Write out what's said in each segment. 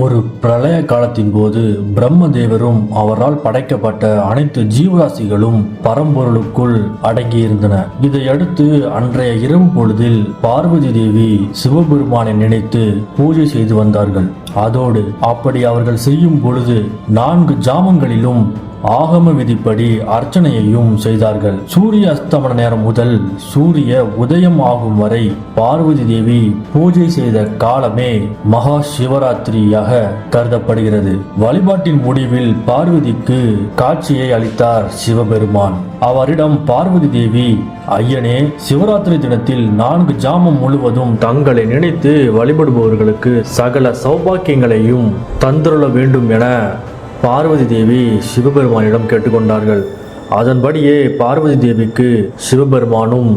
ஒரு பிரளய காலத்தின் போது பிரம்மதேவரும் அவரால் படைக்கப்பட்ட அனைத்து ஜீவராசிகளும் பரம்பொருளுக்குள் அடங்கியிருந்தன. இதையடுத்து அன்றைய இரவு பொழுதில் பார்வதி தேவி சிவபெருமானை நினைத்து பூஜை செய்து வந்தார்கள். அதோடு அப்படி அவர்கள் செய்யும் பொழுது நான்கு ஜாமங்களிலும் ஆகம விதிப்படி அர்ச்சனையையும் செய்தார்கள். சூரிய அஸ்தமன நேரம் முதல் சூரிய உதயம் ஆகும் வரை பார்வதி தேவி பூஜை செய்த காலமே மகா சிவராத்திரியாக கருதப்படுகிறது. வழிபாட்டின் முடிவில் பார்வதிக்கு காட்சியை அளித்தார் சிவபெருமான். அவரிடம் பார்வதி தேவி ஐயனே சிவராத்திரி தினத்தில் நான்கு ஜாமம் முழுவதும் தங்களை நினைத்து வழிபடுபவர்களுக்கு சகல சௌபாக்கியங்களையும் தந்துள்ள வேண்டும் என பார்வதி தேவி சிவபெருமானிடம் கேட்டுக்கொண்டார்கள். அதன்படியே பார்வதி தேவிக்கு சிவபெருமானும்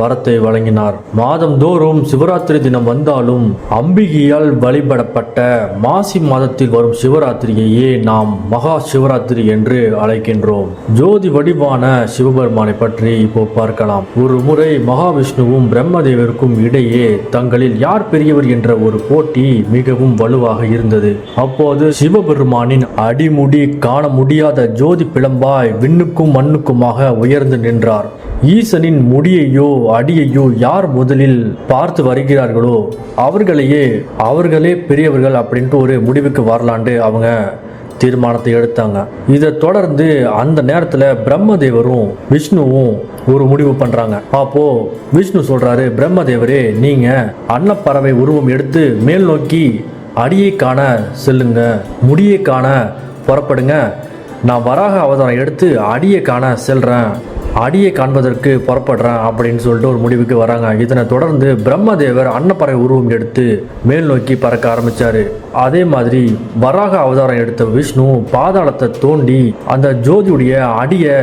வரத்தை வழங்கினார். மாதந்தோறும் சிவராத்திரி தினம் வந்தாலும் அம்பிகையால் வழிபடப்பட்ட மாசி மாதத்தில் வரும் சிவராத்திரியையே நாம் மகா சிவராத்திரி என்று அழைக்கின்றோம். ஜோதி வடிவான சிவபெருமானை பற்றி இப்போ பார்க்கலாம். ஒரு முறை மகாவிஷ்ணுவும் பிரம்மதேவருக்கும் இடையே தங்களில் யார் பெரியவர் என்ற ஒரு போட்டி மிகவும் வலுவாக இருந்தது. அப்போது சிவபெருமானின் அடிமுடி காண முடியாத ஜோதி பிளம்பாய் விண்ணுக்கும் மண்ணுக்குமாக உயர்ந்து நின்றார். ஈசனின் முடியையோ அடியையோ யார் முதலில் பார்த்து வருகிறார்களோ அவர்களையே அவர்களே பெரியவர்கள் அப்படின்ட்டு ஒரு முடிவுக்கு வரலான்ட்டு அவங்க தீர்மானத்தை எடுத்தாங்க. இதை தொடர்ந்து அந்த நேரத்தில் பிரம்மதேவரும் விஷ்ணுவும் ஒரு முடிவு பண்றாங்க. அப்போ விஷ்ணு சொல்றாரு பிரம்மதேவரே நீங்க அன்னப்பறவை உருவம் எடுத்து மேல் நோக்கி அடியை காண செல்லுங்க முடியை காண புறப்படுங்க. நான் வராக அவதாரம் எடுத்து அடியை காண செல்றேன். அடியை காண்பதற்கு புறப்படுறேன் அப்படின்னு சொல்லிட்டு ஒரு முடிவுக்கு வராங்க. இதனை தொடர்ந்து பிரம்மதேவர் அன்னப்பறை உருவம் எடுத்து மேல் நோக்கி பறக்க ஆரம்பிச்சாரு. அதே மாதிரி வராக அவதாரம் எடுத்த விஷ்ணு பாதாளத்தை தோண்டி அந்த ஜோதியுடைய அடியை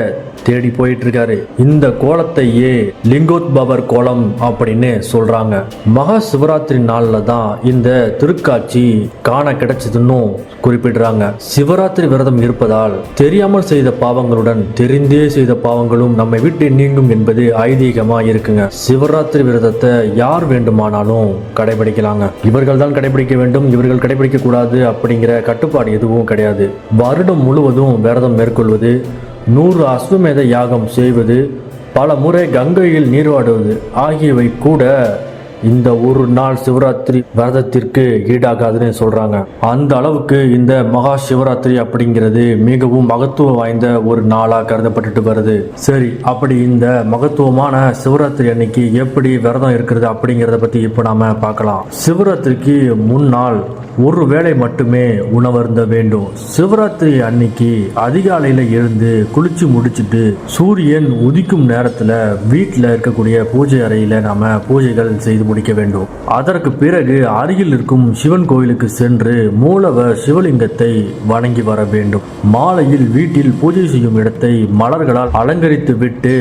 தேடி போயிட்டு இருக்காரு இந்த கோலத்தையே லிங்கோத்பவர் கோலம் அப்படின்னு சொல்றாங்க. மகா சிவராத்திரி நாளில் தான் இந்த திருக்காட்சி காண கிடைச்சதுன்னு குறிப்பிடுறாங்க. சிவராத்திரி விரதம் இருப்பதால் தெரியாமல் செய்த பாவங்களுடன் தெரிந்தே செய்த பாவங்களும் நம்மை விட்டு நீங்கும் என்பது ஐதீகமா இருக்குங்க. சிவராத்திரி விரதத்தை யார் வேண்டுமானாலும் கடைபிடிக்கலாங்க. இவர்கள் தான் கடைபிடிக்க வேண்டும் இவர்கள் கடைபிடிக்க கூடாது அப்படிங்கிற கட்டுப்பாடு எதுவும் கிடையாது. வருடம் முழுவதும் விரதம் மேற்கொள்வது நூறு அஸ்வமேத யாகம் செய்வது பல முறை கங்கையில் நீராடுவது ஆகியவை கூட இந்த ஒரு நாள் சிவராத்திரி விரதத்திற்கு ஈடாகாதுன்னு சொல்றாங்க. அந்த அளவுக்கு இந்த மகா சிவராத்திரி அப்படிங்கிறது மிகவும் மகத்துவம் வாய்ந்த ஒரு நாளா கருதப்பட்டுட்டு வருது. சரி அப்படி இந்த மகத்துவமான சிவராத்திரி அன்னைக்கு எப்படி விரதம் இருக்கிறது அப்படிங்கிறத பத்தி இப்போ நாம பார்க்கலாம். சிவராத்திரிக்கு முன்னாள் ஒரு வேளை மட்டுமே உணவருந்த வேண்டும். சிவராத்திரி அன்னைக்கு அதிகாலையில எழுந்து குளிச்சு முடிச்சிட்டு சூரியன் உதிக்கும் நேரத்துல வீட்டில் இருக்கக்கூடிய பூஜை அறையில நாம் பூஜைகள் செய்து முடிக்க வேண்டும். அதற்கு பிறகு அருகில் இருக்கும் சிவன் கோயிலுக்கு சென்று மூலவர் சிவலிங்கத்தை வணங்கி வர வேண்டும். மாலையில் வீட்டில் பூஜை செய்யும் இடத்தை மலர்களால் அலங்கரித்து விட்டு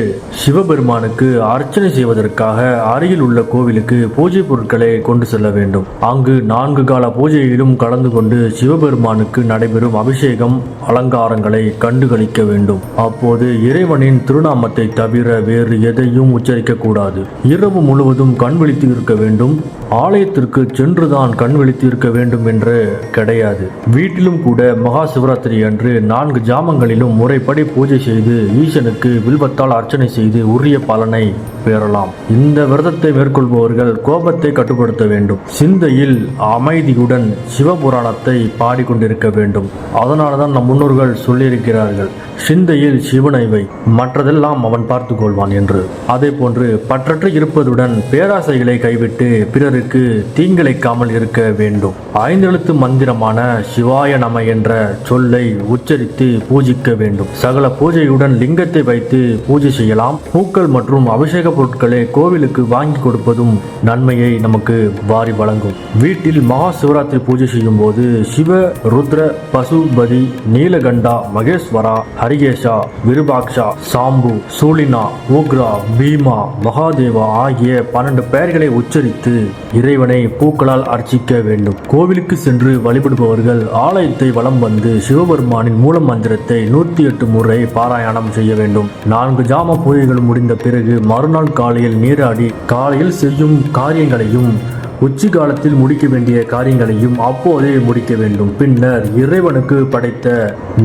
சிவபெருமானுக்கு அர்ச்சனை செய்வதற்காக அருகில் உள்ள கோவிலுக்கு பூஜை பொருட்களை கொண்டு செல்ல வேண்டும். அங்கு நான்கு கால பூஜையிலும் கலந்து கொண்டு சிவபெருமானுக்கு நடைபெறும் அபிஷேகம் அலங்காரங்களை கண்டுகளிக்க வேண்டும். அப்போது இறைவனின் திருநாமத்தை தவிர வேறு எதையும் உச்சரிக்க கூடாது. இரவு முழுவதும் கண் விழித்து இருக்க வேண்டும். ஆலயத்திற்கு சென்றுதான் கண் விழித்து இருக்க வேண்டும் என்று கிடையாது. வீட்டிலும் கூட மகா சிவராத்திரி அன்று நான்கு ஜாமங்களிலும் முறைப்படி பூஜை செய்து ஈசனுக்கு வில்வத்தால் அர்ச்சனை செய்து உரிய பலனை பெறலாம். இந்த விரதத்தை மேற்கொள்பவர்கள் கோபத்தை கட்டுப்படுத்த வேண்டும். சிந்தையில் அமைதியுடன் சிவபுராணத்தை பாடிக்கொண்டிருக்க வேண்டும். அதனால்தான் நம் முன்னோர்கள் சொல்லியிருக்கிறார்கள் சிந்தையில் சிவனை வை மற்றதெல்லாம் அவன் பார்த்து கொள்வான் என்று. அதே போன்று பற்றற்று இருப்பதுடன் பேராசைகளை கைவிட்டு பிறருக்கு தீங்கிழைக்காமல் இருக்க வேண்டும். ஐந்தெழுத்து மந்திரமான சிவாய நம என்ற சொல்லை உச்சரித்து பூஜிக்க வேண்டும். சகல பூஜையுடன் லிங்கத்தை வைத்து பூஜை செய்யலாம். பூக்கள் மற்றும் அபிஷேக பொருட்களை கோவிலுக்கு வாங்கி கொடுப்பதும் நன்மையை நமக்கு வாரி வழங்கும். வீட்டில் மகா சிவராத்திரி பூஜை செய்யும் போது சிவ ருத்ர பசுபதி நீலகண்டா மகேஸ்வரா ஹரிகேஷா விருபாக்ஷா சாம்பு சூலினா உக்ரா பீமா மகாதேவா ஆகிய பன்னெண்டு பெயர்களை உச்சரித்து இறைவனை பூக்களால் அர்ச்சிக்க வேண்டும். கோவிலுக்கு சென்று வழிபடுபவர்கள் ஆலயத்தை வலம் வந்து சிவபெருமானின் மூல மந்திரத்தை நூற்றி எட்டு முறை பாராயணம் செய்ய வேண்டும். நான்கு ஜாம பூஜைகள் முடிந்த பிறகு மறுநாள் காலையில் நீராடி காலையில் செய்யும் காரியங்களையும் உச்சி காலத்தில் முடிக்க வேண்டிய காரியங்களையும் அப்போதே முடிக்க வேண்டும். பின்னர் இறைவனுக்கு படைத்த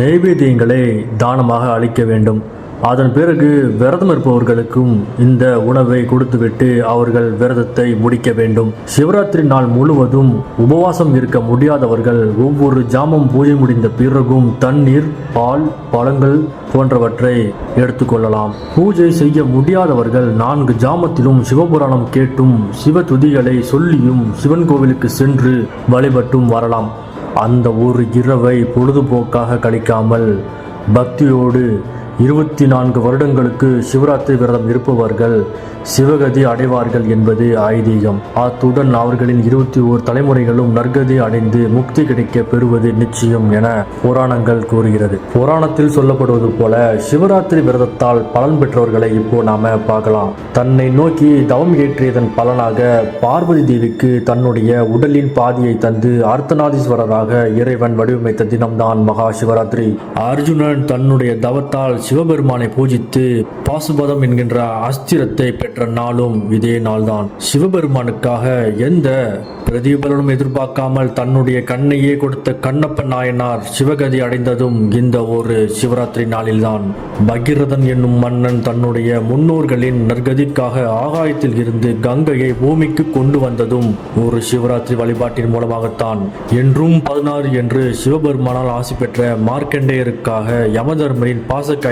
நைவேத்தியங்களை தானமாக அளிக்க வேண்டும். அதன் பிறகு விரதம் இருப்பவர்களுக்கும் இந்த உணவை கொடுத்துவிட்டு அவர்கள் விரதத்தை முடிக்க வேண்டும். சிவராத்திரி நாள் முழுவதும் உபவாசம் இருக்க முடியாதவர்கள் ஒவ்வொரு ஜாமம் பூஜை முடிந்த பிறகும் தண்ணீர் பால் பழங்கள் போன்றவற்றை எடுத்துக்கொள்ளலாம். பூஜை செய்ய முடியாதவர்கள் நான்கு ஜாமத்திலும் சிவபுராணம் கேட்டும் சிவ துதிகளை சொல்லியும் சிவன் கோவிலுக்கு சென்று வழிபட்டும் வரலாம். அந்த ஒரு இரவை பொழுதுபோக்காக கழிக்காமல் பக்தியோடு இருபத்தி நான்கு வருடங்களுக்கு சிவராத்திரி விரதம் இருப்பவர்கள் சிவகதி அடைவார்கள் என்பது ஐதீகம். அத்துடன் அவர்களின் இருபத்தி ஓர் தலைமுறைகளும் நற்கதி அடைந்து முக்தி கிடைக்க பெறுவது நிச்சயம் என புராணங்கள் கூறுகிறது. புராணத்தில் சொல்லப்படுவது போல சிவராத்திரி விரதத்தால் பலன் பெற்றவர்களை இப்போ நாம பார்க்கலாம். தன்னை நோக்கி தவம் ஏற்றியதன் பலனாக பார்வதி தேவிக்கு தன்னுடைய உடலின் பாதியை தந்து அர்த்தநாதீஸ்வரராக இறைவன் வடிவமைத்த தினம்தான் மகா சிவராத்திரி. அர்ஜுனன் தன்னுடைய தவத்தால் சிவபெருமானை பூஜித்து பாசுபதம் என்கின்ற அஸ்திரத்தை பெற்ற நாளும் இதே நாள்தான். சிவபெருமானுக்காக எந்த பிரதிபலனும் எதிர்பார்க்காமல் தன்னுடைய கண்ணையே கொடுத்த கண்ணப்ப நாயனார் சிவகதி அடைந்ததும் இந்த ஒரு சிவராத்திரி நாளில்தான். பகீரதன் என்னும் மன்னன் தன்னுடைய முன்னோர்களின் நற்கதிக்காக ஆகாயத்தில் இருந்து கங்கையை பூமிக்கு கொண்டு வந்ததும் ஒரு சிவராத்திரி வழிபாட்டின் மூலமாகத்தான். என்றும் பதினாறு என்று சிவபெருமானால் ஆசி பெற்ற மார்க்கண்டேயருக்காக யமதர்மரின்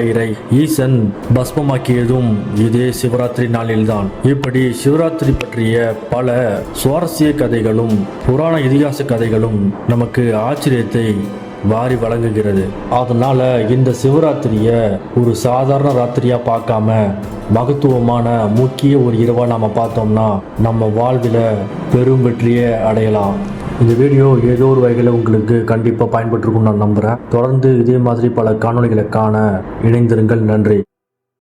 பாசக்கயிறை ஈசன் பஸ்மமாக்கியதும் இதே சிவராத்திரி நாளில்தான். இப்படி சிவராத்திரி பற்றிய பல சுவாரஸ்ய கதைகளும் புராண இதிகாச கதைகளும் நமக்கு ஆச்சரியத்தை வாரி வழங்குகிறது. அதனால இந்த சிவராத்திரியை ஒரு சாதாரண ராத்திரியா பார்க்காம மகத்துவமான முக்கிய ஒரு இரவா நாம பார்த்தோம்னா நம்ம வாழ்வில் பெரும் வெற்றியை அடையலாம். இந்த வீடியோ ஏதோ ஒரு வகையில் உங்களுக்கு கண்டிப்பாக பயன்பட்டிருக்கும் நான் நம்புகிறேன் தொடர்ந்து இதே மாதிரி பல காணொலிகளை காண இணைந்திருங்கள். நன்றி.